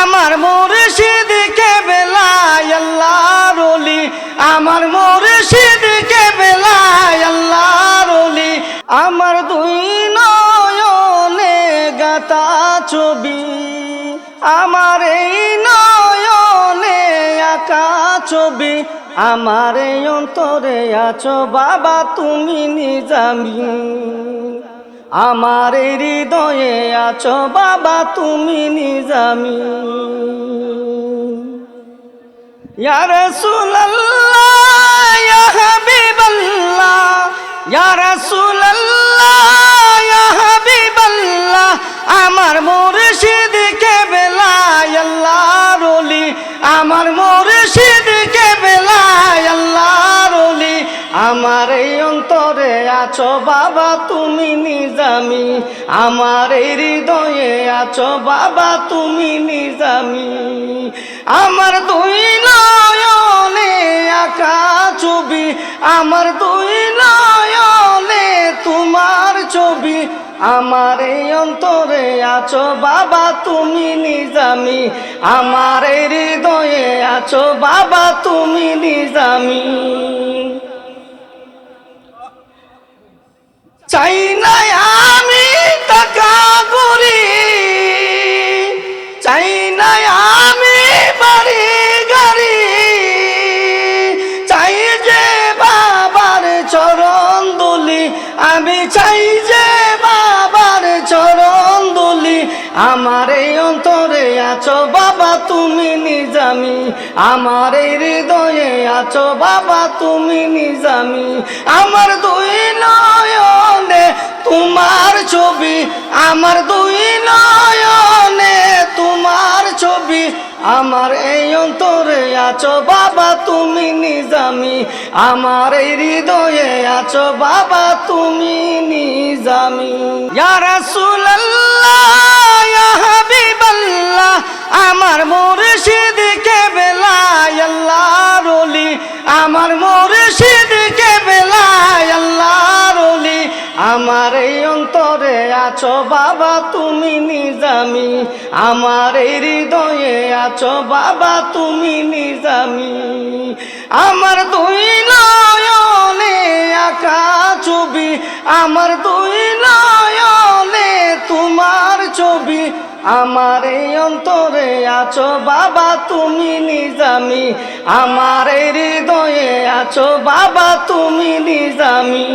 আমার মুর্শিদ কে বেলায় আল্লাহর ওলি, আমার মুর্শিদ কে বেলায় আল্লাহর ওলি, আমার দুই নয়নে গাতা ছবি, আমার এই নয়নে আঁকা ছবি, আমার এই অন্তরে আছো বাবা, তুমি নিজামি। আমার হৃদয়ে আছো বাবা, তুমি নিজামি। ইয়া রাসূলুল্লাহ, ইয়া হাবিবাল্লাহ, ইয়া রাসূলুল্লাহ আমার মুর্শিদ কে বেলায় আল্লাহর ওলি, আমার মুর্শিদ কে বেলায় আল্লাহর ওলি, আমার এই আছো বাবা, তুমি নিজামি। আমার হৃদয়ে আছো বাবা, তুমি নিজামি। আমার দুই নয়নে আঁকা ছবি, আমার দুই নয়নে তোমার ছবি। আমার এই অন্তরে আছো বাবা, তুমি নিজামি। আমার হৃদয়ে আছো বাবা, তুমি নিজামি। চাই না আমি টাকা করি। চাই না আমি বাড়ি, গাড়ি। চাই যে বাবার চরণ দুলি, আমি চাই যে বাবার চরণ দুলি। আমার এই অন্তরে আছো বাবা, তুমি নিজামি। আমার এই হৃদয়ে আছো বাবা, তুমি নিজামি। আমার দুই নয়নে তোমার ছবি, আমার দুই নয়নে তোমার ছবি, আমার এই অন্তরে আছো বাবা তুমি নিজামি, আমার এই হৃদয়ে আছো বাবা তুমি নিজামি। ইয়া রাসূলুল্লাহ আমার এই অন্তরে আছো বাবা, তুমি নিজামি। আমার এই হৃদয়ে আছো বাবা, তুমি নিজামি। আমার দুই নয়নে আঁকা ছবি, আমার দুই নয়নে তোমার ছবি। আমার এই অন্তরে আছো বাবা, তুমি নিজামি। আমার এই হৃদয়ে আছো বাবা, তুমি নিজামি।